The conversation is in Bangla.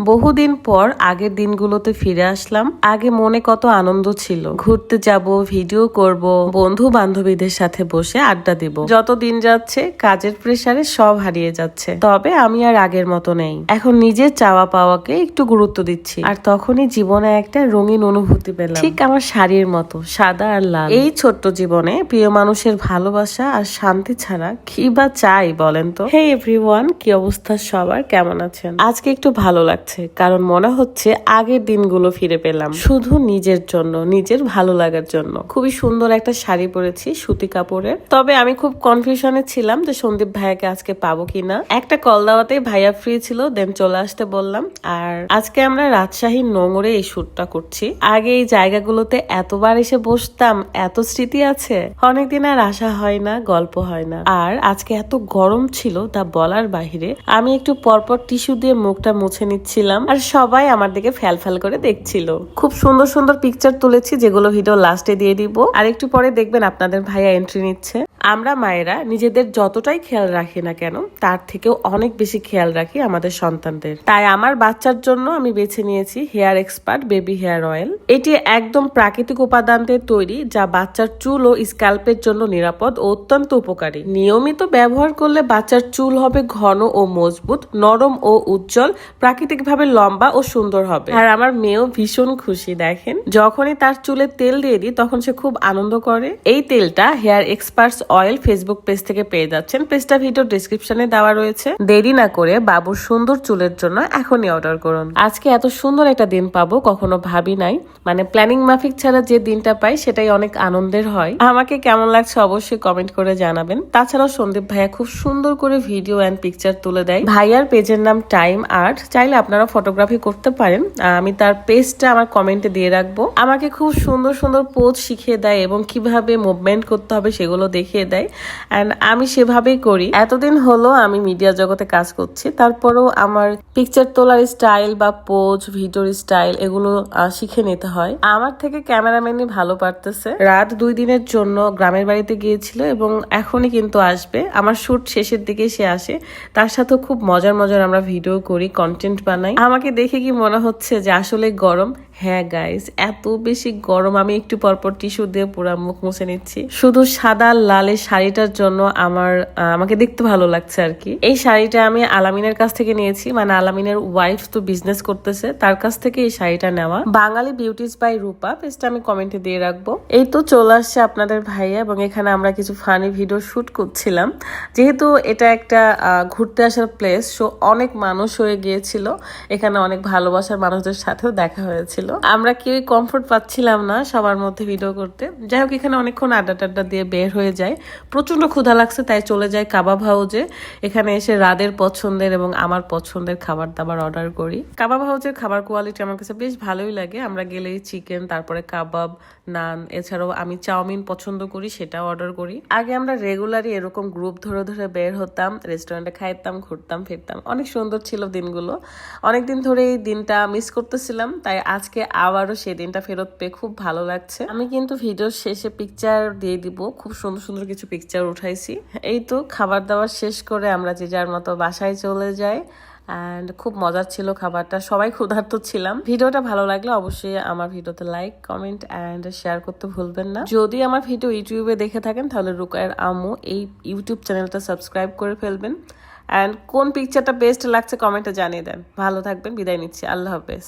বহুদিন পর আগের দিনগুলোতে ফিরে আসলাম। আগে মনে কত আনন্দ ছিল। ঘুরতে যাব, ভিডিও করব বন্ধু বান্ধবীদের সাথে বসে আড্ডা দিব। যত দিন যাচ্ছে, কাজের প্রেসারে সব হারিয়ে যাচ্ছে। তবে আমি আর আগের মতো নেই। এখন নিজের চাওয়া পাওয়াকে একটু গুরুত্ব দিচ্ছি। আর তখনই জীবনে একটা রঙিন অনুভূতি পেলাম। ঠিক আমার শাড়ির মতো, সাদা আর লাল। এই ছোট্ট জীবনে প্রিয় মানুষের ভালোবাসা আর শান্তি ছাড়া কি বা চাই বলেন তো? হে এভরিওয়ান কি অবস্থা সবার? কেমন আছেন? আজকে একটু ভালো লাগছে। কারণ মনে হচ্ছে আগের দিনগুলো ফিরে পেলাম। শুধু নিজের জন্য, নিজের ভালো লাগার জন্য। খুবই সুন্দর একটা শাড়ি পরেছি, সুতি কাপড়ের। তবে আমি খুব কনফিউশনে ছিলাম যে সন্দীপ ভাইয়াকে আজকে পাবো কিনা। একটা কল দেওয়াতেই ভাইয়া ফ্রি ছিল দেন চলে আসতে বললাম। আর আজকে আমরা রাজশাহীর নোংরে এই শুটটা করছি। আগে এই জায়গাগুলোতে এতবার এসে বসতাম, এত স্মৃতি আছে। অনেকদিন আর আসা হয় না, গল্প হয় না। আর আজকে এত গরম ছিল, তা বলার বাহিরে আমি একটু পরপর টিস্যু দিয়ে মুখটা মুছে নিচ্ছিলাম আর সবাই আমার দিকে ফ্যাল ফ্যাল করে দেখছিল। খুব সুন্দর সুন্দর পিকচার তুলেছি যেগুলো ভিডিও লাস্টে দিয়ে দিব। আর একটু পরে দেখবেন আপনাদের ভাইয়া এন্ট্রি নিচ্ছে। আমরা মায়েরা নিজেদের যতটাই খেয়াল রাখি না কেন, তার থেকেও অনেক বেশি খেয়াল রাখি আমাদের সন্তানদের। তাই আমার বাচ্চার জন্য আমি বেছে নিয়েছি hair expert baby hair oil. এটি একদম প্রাকৃতিক উপাদান দিয়ে তৈরি, যা বাচ্চার চুল ও স্ক্যাল্পের জন্য নিরাপদ ও অত্যন্ত উপকারী। নিয়মিত ব্যবহার করলে বাচ্চার চুল হবে ঘন ও মজবুত, নরম ও উজ্জ্বল, প্রাকৃতিকভাবে লম্বা ও সুন্দর হবে। আর আমার মেয়েও ভীষণ খুশি, দেখেন। যখনই তার চুলে তেল দিয়ে দিই, তখন সে খুব আনন্দ করে। এই তেলটা hair experts oil Facebook page থেকে পেয়ে যাচ্ছেন। পেজটা ভিডিও ডিসক্রিপশনে দেওয়া রয়েছে। দেরি না করে বাবুর সুন্দর চুলের জন্য এখনই অর্ডার করুন। আজকে এত সুন্দর একটা দিন পাবো, কখনো ভাবি নাই। মানে প্ল্যানিং মাফিক ছাড়া যে দিনটা পাই, সেটাই অনেক আনন্দের হয়। আমাকে কেমন লাগছে অবশ্যই কমেন্ট করে জানাবেন। তাছাড়াও সন্দীপ ভাইয়া খুব সুন্দর করে ভিডিও অ্যান্ড পিকচার তুলে দেয়। ভাইয়ার পেজের নাম টাইম আর্ট চাইলে আপনারা ফটোগ্রাফি করতে পারেন। আমি তার পেজটা আমার কমেন্টে দিয়ে রাখব। আমাকে খুব সুন্দর সুন্দর পোজ শিখিয়ে দেয় এবং কীভাবে মুভমেন্ট করতে হবে সেগুলো দেখিয়ে দেয়। অ্যান্ড আমি সেভাবেই করি। এতদিন হলো আমি মিডিয়া জগতে কাজ করছি। তারপরেও আমার পিকচার তোলার স্টাইল বা পোজ ভিডিওর স্টাইল এগুলো শিখে নিতে হয়। আমার থেকে ক্যামেরাম্যানই ভালো পারতেছে। রাত দুই দিনের জন্য গ্রামের বাড়িতে গিয়েছিল এবং এখনই কিন্তু আসবে। আমার শুট শেষের দিকে সে আসে। তার সাথেও খুব মজার মজার আমরা ভিডিও করি কন্টেন্ট বানাই। আমাকে দেখে কি মনে হচ্ছে যে আসলে গরম? হ্যাঁ গাইস এত বেশি গরম, আমি একটু পরপর টিস্যু দিয়ে পুরো মুখ মুছে নিচ্ছি। শুধু সাদা লালের শাড়িটার জন্য আমার আমাকে দেখতে ভালো লাগছে আর কি। এই শাড়িটা আমি আলামিনের কাছ থেকে নিয়েছি মানে আলামিনের ওয়াইফ তো বিজনেস করতেছে, তার কাছ থেকে এই শাড়িটা নেওয়া। বাঙালি বিউটিস বাই রূপা, পেজটা আমি কমেন্টে দিয়ে রাখব। এই তো চলে আসছে আপনাদের ভাইয়া, এবং এখানে আমরা কিছু ফানি ভিডিও শুট করছিলাম। যেহেতু এটা একটা ঘুরতে আসার প্লেস সো অনেক মানুষ হয়ে গিয়েছিল। এখানে অনেক ভালোবাসার মানুষদের সাথেও দেখা হয়েছিল। আমরা কেউই কমফোর্ট পাচ্ছিলাম না সবার মধ্যে ভিডিও করতে। যাই হোক, এখানে অনেকক্ষণ আড্ডা টাড্ডা দিয়ে বের হয়ে যায় প্রচণ্ড ক্ষুধা লাগছে, তাই চলে যায় কাবাব হাউজে এখানে এসে রাদের পছন্দের এবং আমার পছন্দের খাবার দাবার অর্ডার করি। কাবাব হাউজের খাবার কোয়ালিটি আমার কাছে বেশ ভালোই লাগে। আমরা গেলেই চিকেন তারপরে কাবাব, নান, এছাড়াও আমি চাউমিন পছন্দ করি, সেটাও অর্ডার করি। আগে আমরা রেগুলারই এরকম গ্রুপ ধরে ধরে বের হতাম রেস্টুরেন্টে খাইতাম, ঘুরতাম, ফিরতাম। অনেক সুন্দর ছিল দিনগুলো। অনেকদিন ধরে এই দিনটা মিস করতেছিলাম, তাই আজকে আবারও সেই দিনটা ফেরত পেয়ে খুব ভালো লাগছে। আমি কিন্তু ভিডিওর শেষে পিকচার দিয়ে দিব। খুব সুন্দর সুন্দর কিছু পিকচার উঠাইছি। এই তো খাবার দাবার শেষ করে আমরা যে যার মতো বাসায় চলে যাই। অ্যান্ড খুব মজার ছিল খাবারটা। সবাই ক্ষুধার্ত ছিলাম। ভিডিওটা ভালো লাগলে অবশ্যই আমার ভিডিওতে লাইক কমেন্ট অ্যান্ড শেয়ার করতে ভুলবেন না। যদি আমার ভিডিও ইউটিউবে দেখে থাকেন, তাহলে রুকায়ের আমু এই ইউটিউব চ্যানেলটা সাবস্ক্রাইব করে ফেলবেন। অ্যান্ড কোন পিকচারটা বেস্ট লাগছে কমেন্টে জানিয়ে দেন। ভালো থাকবেন, বিদায় নিচ্ছি। আল্লাহ হাফেজ।